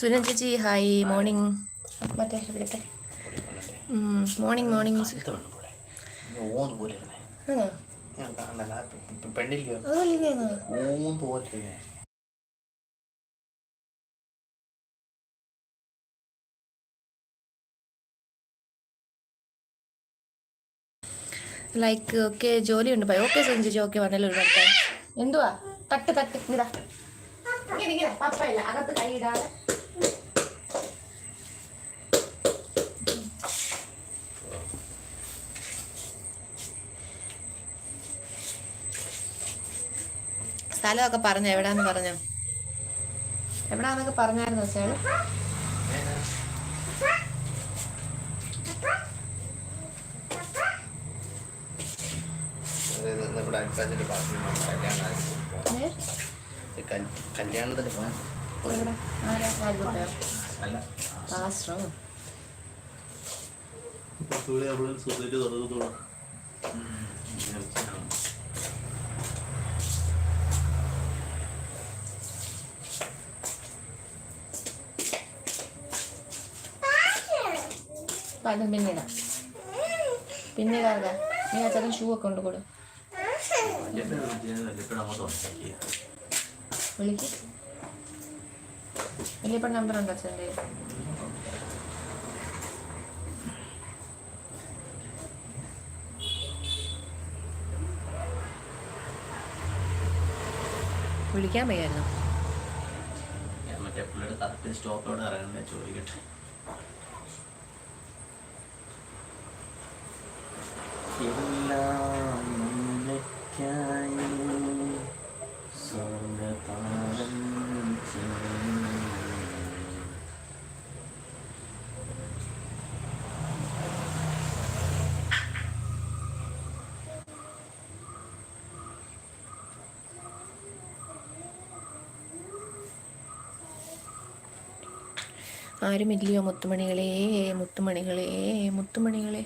സുനൻ ചേച്ചി hi morning മറ്റേ വിളിട്ടെ മോർണിംഗ് മോർണിംഗ് ലൈക്ക് ഓക്കെ ജോലിയുണ്ട്. ഭയ ഓക്കെ സഞ്ജിജി ഓക്കെ വന്നല്ലോ ഒരു എന്തുവാ? തട്ട് തട്ട് ഇതാ. ഇങ്ങനെ ഇങ്ങനെ പപ്പയില്ല അകത്ത് കൈയിടാതെ സ്ഥലമൊക്കെ പറഞ്ഞു എവിടാന്ന് പറഞ്ഞു? എവിടാന്നൊക്കെ പറഞ്ഞായിരുന്നു വെച്ചാൽ നമ്മുടെ അൽഫാജിന്റെ കല്യാണത്തിന് പോകാൻ അപ്പം അതും പിന്നീടാ. പിന്നീടാ നീ ആ ചേട്ടൻ ഷൂ ഒക്കെ ഉണ്ട് കൂടെ. വിളിക്ക്. വലിയപ്പൻ നമ്പർ ഉണ്ടോ അച്ഛന്റെ? വിളിക്കാൻ വയ്യായിരുന്നു. സ്റ്റോപ്പോടെ അറിയണ്ടേ ചോദിക്കട്ടെ. എല്ലാം ആരുമില്ലയോ മുത്തുമണികളെ മുത്തുമണികളെ മുത്തുമണികളെ.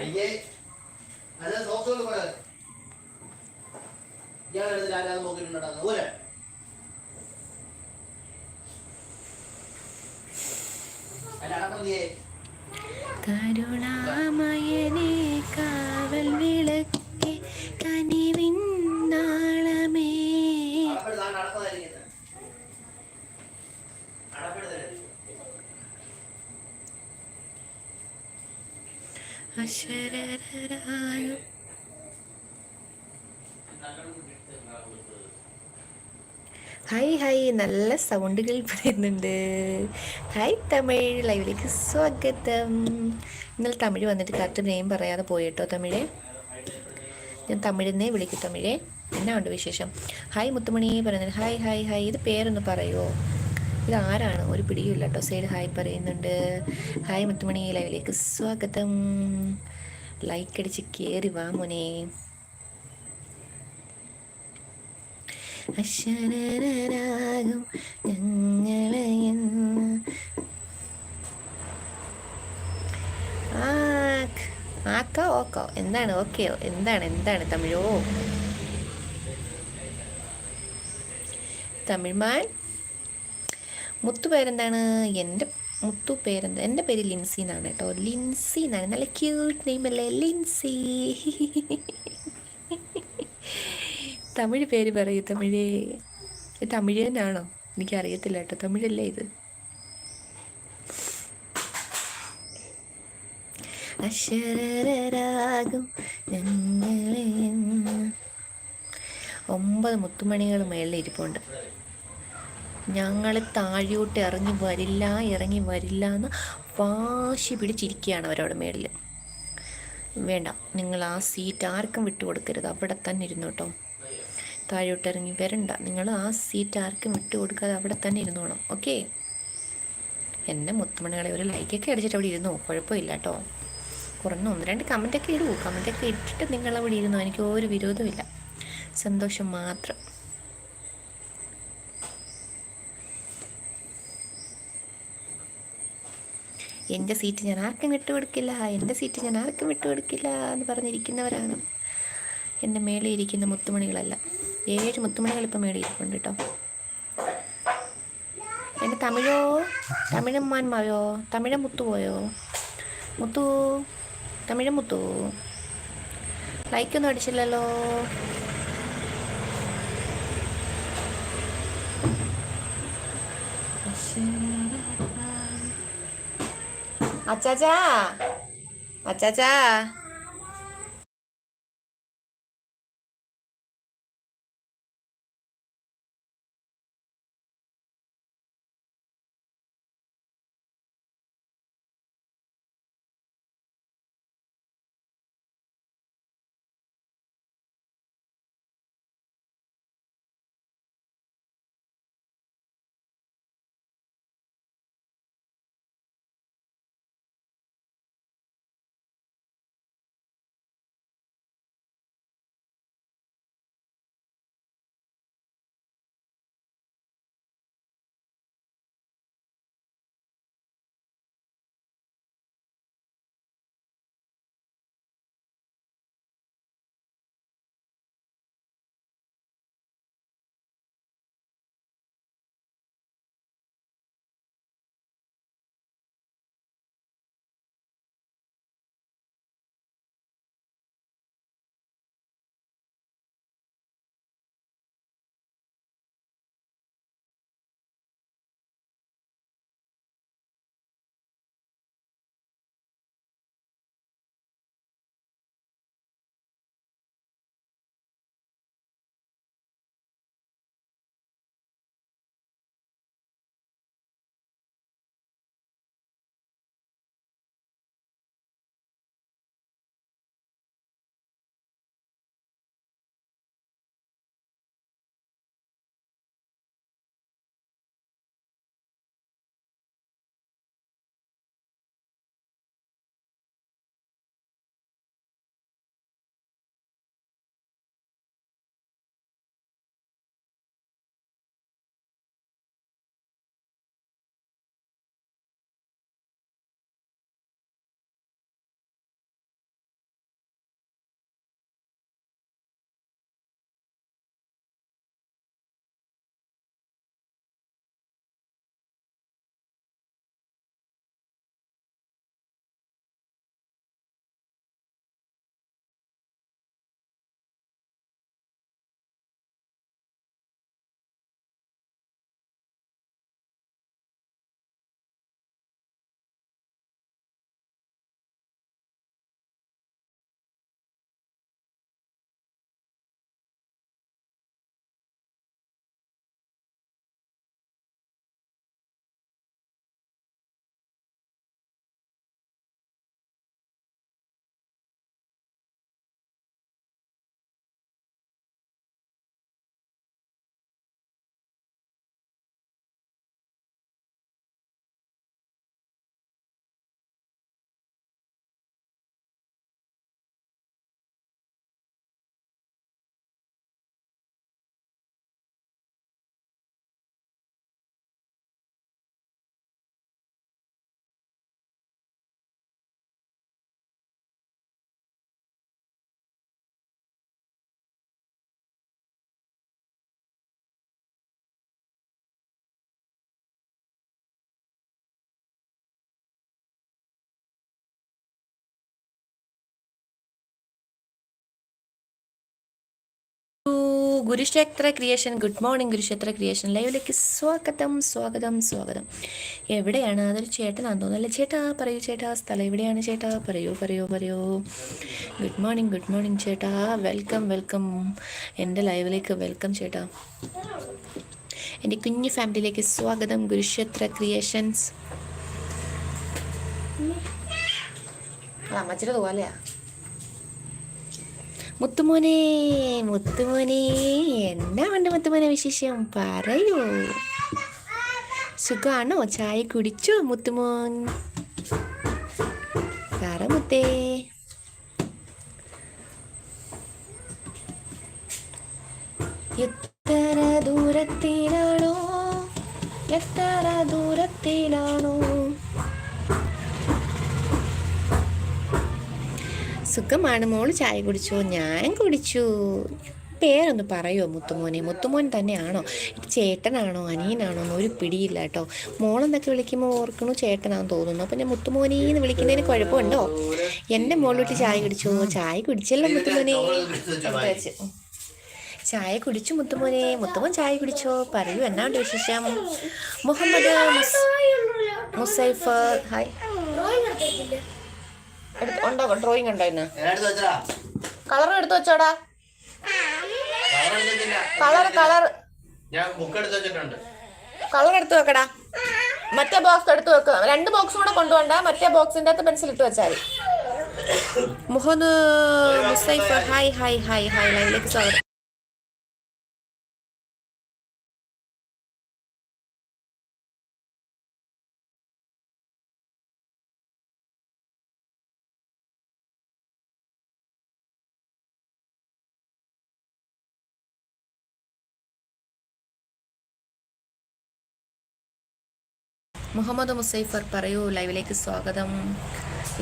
അയ്യേ. നല്ല സൗണ്ടുകൾ പറയുന്നുണ്ട്. ഹായ് തമിഴ് ലൈവിലേക്ക് സ്വാഗതം. ഇന്നലെ തമിഴ് വന്നിട്ട് കറക്റ്റ് നെയിം പറയാതെ പോയിട്ടോ തമിഴ്? ഞാൻ തമിഴിന്നേ വിളിക്കും തമിഴേ. എന്നാ ഉണ്ട് വിശേഷം? ഹായ് മുത്തുമണി പറയുന്നുണ്ട്. Hi hi hi. ഇത് പേരൊന്ന് പറയുമോ ഇത് ആരാണ്? ഒരു പിടിയുമില്ല കേട്ടോ സൈഡ് ഹായ് പറയുന്നുണ്ട്. ഹായ് മുത്തുമണി ലൈവിലേക്ക് സ്വാഗതം. ലൈക്ക് അടിച്ച് കയറി വാ മോനെ. അശരരാകും ഞങ്ങളെ. ആക്കോ ഓക്കോ. എന്താണ്? ഓക്കെയോ? എന്താണ്? എന്താണ് തമിഴോ? തമിഴ്മാൻ മുത്തു പേരെന്താണ്? എന്റെ മുത്തു പേരെന്താ? എന്റെ പേര് ലിൻസി എന്നാണ് കേട്ടോ. ലിൻസി എന്നാണ്. നല്ല ക്യൂട്ട് നെയിം അല്ലേ? ലിൻസി. തമിഴ് പേര് പറയൂ. തമിഴേ. തമിഴ് തന്നെയാണോ എനിക്കറിയത്തില്ല കേട്ടോ. തമിഴല്ലേ ഇത്? അക്ഷരരാകും ഒമ്പത് മുത്തുമണികൾ മേളിൽ ഇരിപ്പുണ്ട്. ഞങ്ങൾ താഴോട്ട് ഇറങ്ങി വരില്ല ഇറങ്ങി വരില്ല എന്ന് വാശി പിടിച്ചിരിക്കുകയാണ് അവരവിടെ മേളിൽ വേണ്ട നിങ്ങൾ ആ സീറ്റ് ആർക്കും വിട്ടുകൊടുക്കരുത്. അവിടെ തന്നെ ഇരുന്നു കേട്ടോ താഴോട്ട് ഇറങ്ങി വരണ്ട. നിങ്ങൾ ആ സീറ്റ് ആർക്കും വിട്ടു കൊടുക്കാതെ അവിടെ തന്നെ ഇരുന്നോണം ഓക്കെ എന്റെ മുത്തുമണികളെ ഒരു ലൈക്കൊക്കെ അടിച്ചിട്ട് അവിടെ ഇരുന്നു. കുഴപ്പമില്ല കേട്ടോ കുറഞ്ഞ ഒന്ന് രണ്ട് കമന്റൊക്കെ ഇടൂ. കമന്റൊക്കെ ഇട്ടിട്ട് നിങ്ങൾ അവിടെ ഇരുന്നു? എനിക്ക് ഒരു വിരോധമില്ല സന്തോഷം മാത്രം. എന്റെ സീറ്റ് ഞാൻ ആർക്കും വിട്ടുകൊടുക്കില്ല എന്റെ സീറ്റ് ഞാൻ ആർക്കും വിട്ടുകൊടുക്കില്ല എന്ന് പറഞ്ഞിരിക്കുന്നവരാണ് എന്റെ മേലെ ഇരിക്കുന്ന മുത്തുമണികളല്ല. ഏഴ് മുത്തുമണികൾ ഇപ്പം ഇരിപ്പുണ്ട് കേട്ടോ. എന്റെ തമിഴോ? തമിഴന്മാന്മാരോ തമിഴ മുത്തു പോയോ? മുത്തു തമിഴ മുത്തു. ലൈക്കൊന്നും അടിച്ചില്ലല്ലോ. അച്ചാച്ചാ അച്ചാച്ചാ. Gurukshetra creation good morning Gurukshetra creation ലൈവിലേക്ക് സ്വാഗതം സ്വാഗതം സ്വാഗതം. എവിടെയാണ്? അതൊരു ചേട്ടനാണെന്ന് തോന്നുന്നു അല്ലേ ചേട്ടാ പറയൂ ചേട്ടാ സ്ഥലം എവിടെയാണ് ചേട്ടാ? പറയൂ പറയൂ പറയൂ. ഗുഡ് മോർണിംഗ് ഗുഡ് മോർണിംഗ് ചേട്ടാ. Welcome welcome. എന്റെ ലൈവിലേക്ക് വെൽക്കം ചേട്ടാ. എന്റെ കുഞ്ഞു ഫാമിലിയിലേക്ക് സ്വാഗതം ഗുരുക്ഷേത്ര ക്രിയേഷൻസ്. അമ്മച്ചിട്ട് പോലെയാ മുത്തുമോനെ മുത്തുമോനെ എന്നാ ഉണ്ട് മുത്തുമോനെ വിശേഷം? പറയൂ. സുഖാണോ? ചായ കുടിച്ചോ മുത്തുമോൻ? പറ മുത്തേ. സുഖമാണ് മോൾ. ചായ കുടിച്ചോ? ഞാൻ കുടിച്ചു. പേരൊന്ന് പറയുമോ മുത്തുമോനെ? മുത്തുമോൻ തന്നെയാണോ? ചേട്ടനാണോ? അനിയനാണോ? എന്ന് ഒരു പിടിയില്ല കേട്ടോ. മോളെന്നൊക്കെ വിളിക്കുമ്പോൾ ഓർക്കണു ചേട്ടനാണെന്ന് തോന്നുന്നു. അപ്പം ഞാൻ മുത്തുമോനീന്ന് വിളിക്കുന്നതിന് കുഴപ്പമുണ്ടോ? എന്റെ മോളിലോട്ട് ചായ കുടിച്ചോ? ചായ കുടിച്ചല്ലോ മുത്തുമോനെ. ചായ കുടിച്ചു മുത്തുമോനെ. മുത്തുമോൻ ചായ കുടിച്ചോ? പറയൂ എന്നാണ്ട് വിശേഷം? മുഹമ്മദ് മുസ്- മുസൈഫ് ഹായ്. ഉണ്ടോ? ഡ്രോയിങ് ഉണ്ടോ ഇന്ന്? എടുത്ത് വെച്ചടാ കളർ എടുത്ത് വെച്ചോടാ. കളർ കളർ കളർ ഞാൻ ബുക്ക് എടുത്ത് വെച്ചിട്ടുണ്ട്. കളർ എടുത്ത് വെക്കടാ. മറ്റേ ബോക്സ് എടുത്ത് വെക്കുക രണ്ട് ബോക്സും കൂടെ കൊണ്ടുപോണ്ട മറ്റേ ബോക്സിന്റെ അകത്ത് പെൻസിൽ ഇട്ട് വെച്ചാൽ മതി. Muhammad Musaif hi hi hi hi. ലൈവിലേക്ക് സ്വാഗതം. മുഹമ്മദ് മുസൈഫർ പറയൂ ലൈവിലേക്ക് സ്വാഗതം.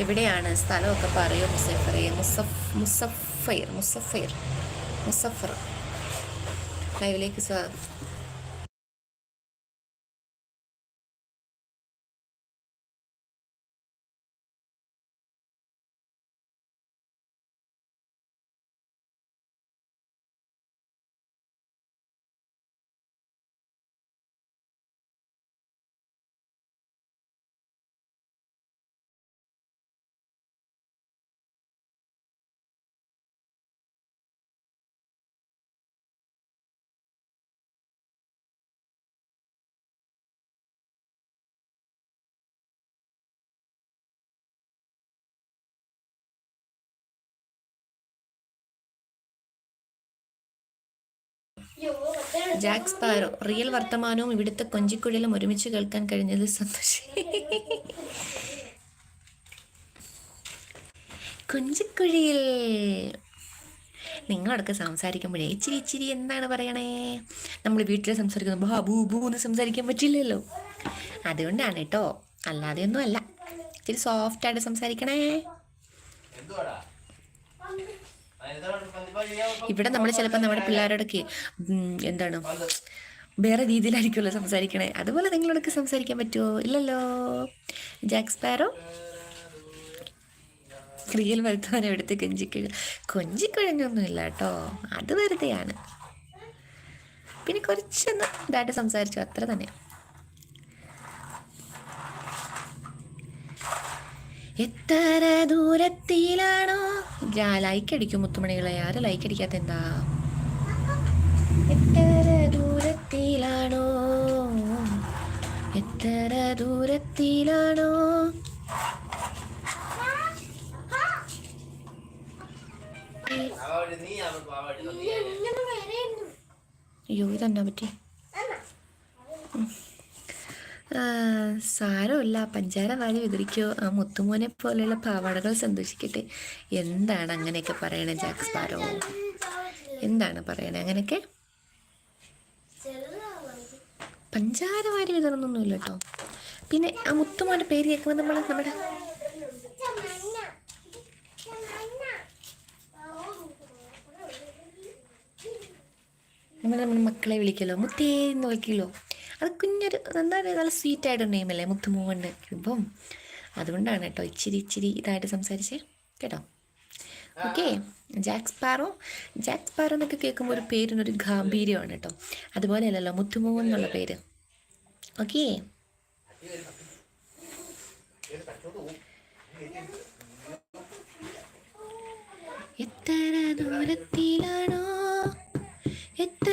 എവിടെയാണ്? സ്ഥലമൊക്കെ പറയൂ മുസൈഫറെ. മുസഫ് മുസഫൈർ മുസഫൈർ മുസഫർ. ലൈവിലേക്ക് സ്വാഗതം ജാക്ക് സ്പാരോ റിയൽ വർത്തമാനവും ഇവിടുത്തെ കൊഞ്ചിക്കുഴലും ഒരുമിച്ച് കേൾക്കാൻ കഴിഞ്ഞതിൽ സന്തോഷം. കൊഞ്ചിക്കുഴിയിൽ. നിങ്ങളടക്കം സംസാരിക്കുമ്പോഴേ ഇച്ചിരി ഇച്ചിരി എന്താണ് പറയണേ? നമ്മൾ വീട്ടിൽ സംസാരിക്കുന്നു ബാ ബൂ ബൂ എന്ന് സംസാരിക്കാൻ പറ്റില്ലല്ലോ. അതുകൊണ്ടാണ് കേട്ടോ അല്ലാതെയൊന്നും അല്ല ഇച്ചിരി സോഫ്റ്റായിട്ട് സംസാരിക്കണേ. ഇവിടെ നമ്മൾ ചിലപ്പോൾ നമ്മുടെ പിള്ളേരോടൊക്കെ എന്താണ് വേറെ രീതിയിലായിരിക്കുമല്ലോ സംസാരിക്കണേ. അതുപോലെ നിങ്ങളോടൊക്കെ സംസാരിക്കാൻ പറ്റുമോ ഇല്ലല്ലോ. ജാക്സ് പാരോ ക്രിയൽ വരുത്താൻ എടുത്ത് കൊഞ്ചിക്കഴ കൊഞ്ചിക്കിഴഞ്ഞൊന്നും ഇല്ല കേട്ടോ. അത് വെറുതെയാണ്. പിന്നെ കുറച്ചൊന്ന് ഇതായിട്ട് സംസാരിച്ചു. അത്ര തന്നെ എത്ര ദൂരത്തിലാണോ? ലൈക്ക് അടിക്കും മുത്തുമണികളെ. ആരും ലൈക്ക് അടിക്കാത്ത എന്താ? എത്ര ദൂരത്തിലാണോ? എത്ര ദൂരത്തിലാണോ? അയ്യോ ഇതെന്നാ പറ്റി? സാരമില്ല. പഞ്ചാര വാരി വിതറിക്കോ. ആ മുത്തുമോനെ പോലെയുള്ള പാവാടകൾ സന്തോഷിക്കട്ടെ. എന്താണ് അങ്ങനെയൊക്കെ പറയണേ ജാക്ക് സാരോ? എന്താണ് പറയണേ അങ്ങനെയൊക്കെ? പഞ്ചാര വാരി വിതറുന്നൊന്നുമില്ല കേട്ടോ പിന്നെ ആ മുത്തുമോന്റെ പേര് കേൾക്കുമ്പോൾ നമ്മൾ നമ്മുടെ നമ്മൾ നമ്മുടെ മക്കളെ വിളിക്കല്ലോ. മുത്തേ എന്ന് വിളിക്കല്ലോ. അത് കുഞ്ഞൊരു എന്താ പറയുക നല്ല സ്വീറ്റായിട്ട് നെയിമല്ലേ മുത്തുമോഹന്റെ ഇപ്പം അതുകൊണ്ടാണ് കേട്ടോ ഇച്ചിരി ഇച്ചിരി ഇതായിട്ട് സംസാരിച്ചേ. കേട്ടോ? Okay Jack Sparrow Jack Sparrow എന്നൊക്കെ കേൾക്കുമ്പോൾ ഒരു പേരിനൊരു ഗാംഭീര്യമാണ് കേട്ടോ. അതുപോലെ അല്ലല്ലോ മുത്തുമോഹൻ എന്നുള്ള പേര്. ഓക്കെ എത്ര ദൂരത്തിലാണോ? എത്ര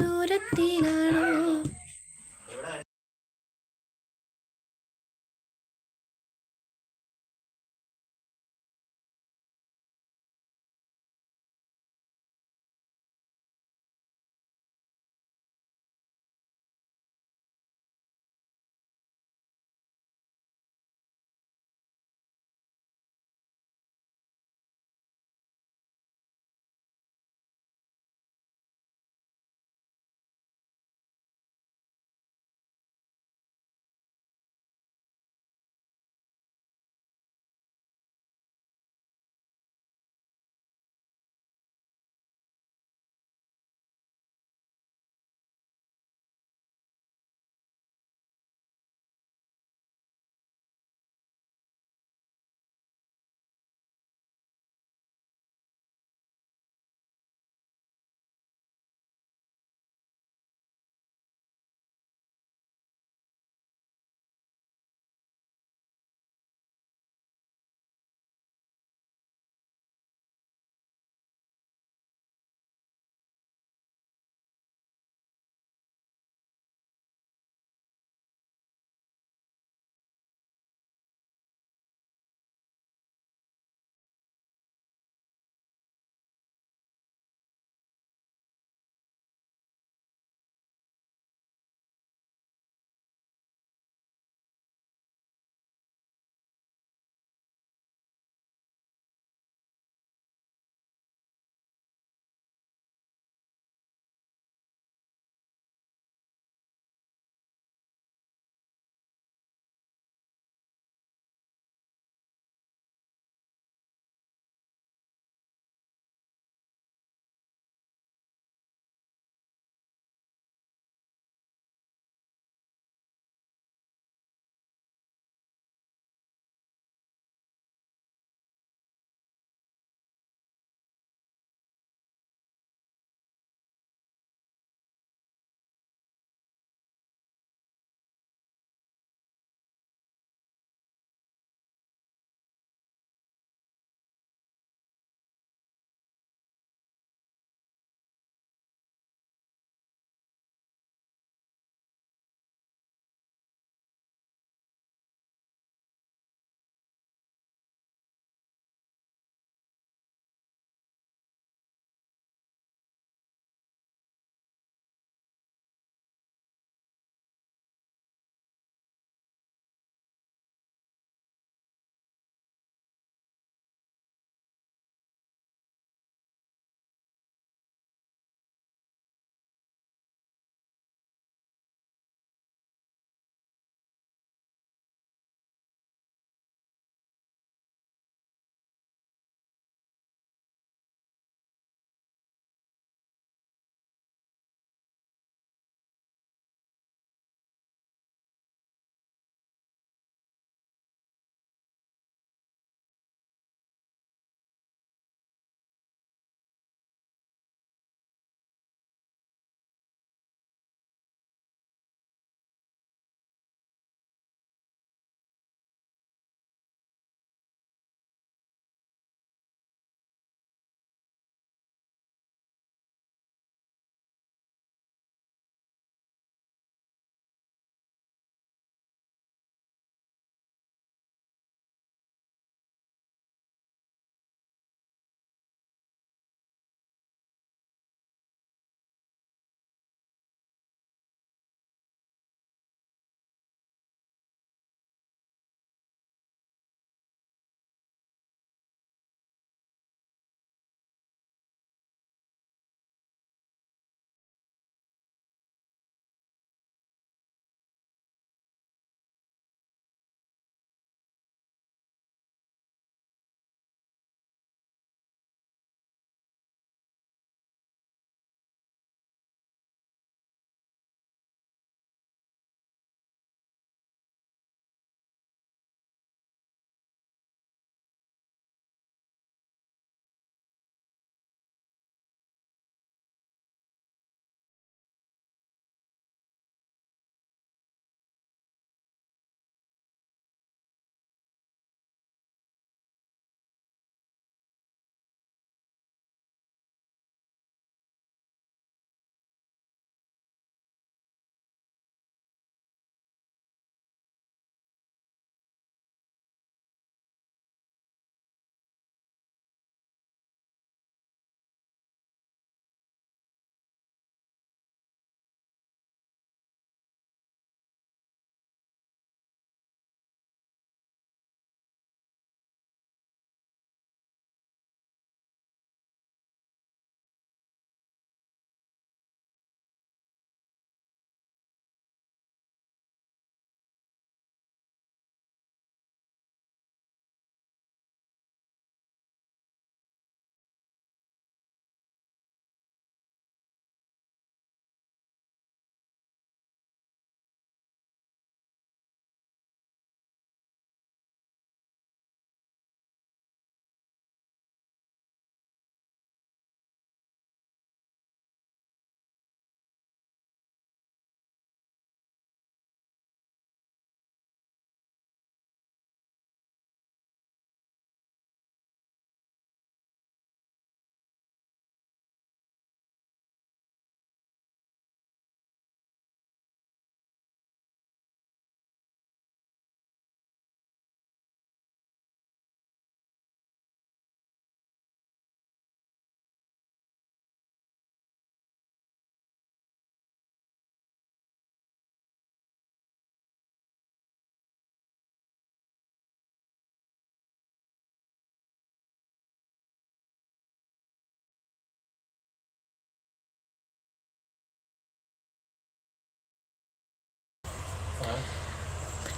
ദൂരത്തിലാണോ?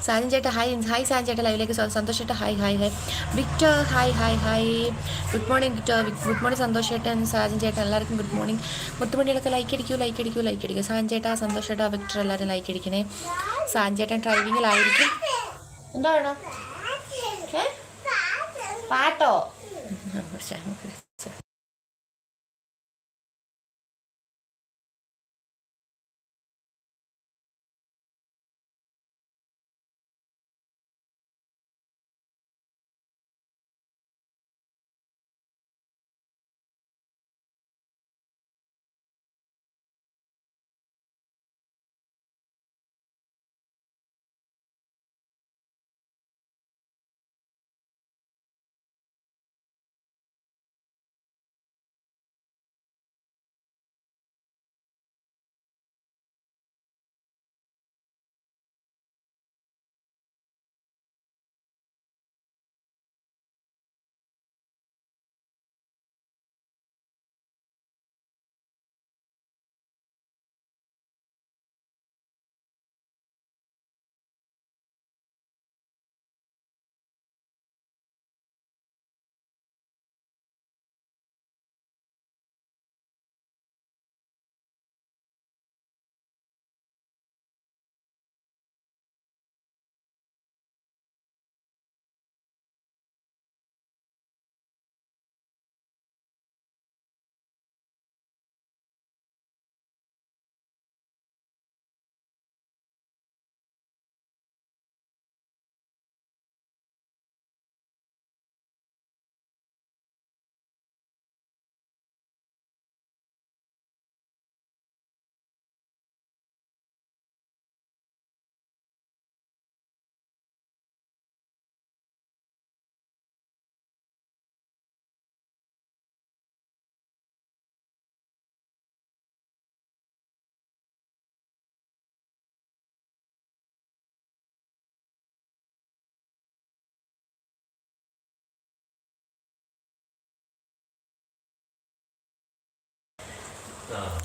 സാജൻ ചേട്ടാ ഹായ് ഹായ് സാജൻ ചേട്ടാ ലൈവിലേക്ക് സ്വാഗതം സന്തോഷ് ചേട്ടാ hi hi hi Victor hi hi hi good morning Victor. Good morning Santhosh ചേട്ടൻ സാജൻ ചേട്ടൻ എല്ലാവർക്കും ഗുഡ് മോർണിംഗ് മുത്തുമണികളൊക്കെ ലൈക്ക് അടിക്കൂ ലൈക്ക് അടിക്കൂ ലൈക്ക് അടിക്കൂ. സാജൻ ചേട്ടാ സന്തോഷ് ചേട്ടാ വിക്ടർ എല്ലാവരും ലൈക്ക് അടിക്കണേ. സാജൻ ചേട്ടൻ ഡ്രൈവിങ്ങിലായിരിക്കും എന്താ വേണം? പാട്ടോ?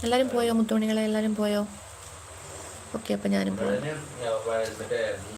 എല്ലാവരും പോയോ മുത്തുമണികളെ എല്ലാവരും പോയോ? ഓക്കെ അപ്പം ഞാനും പോയി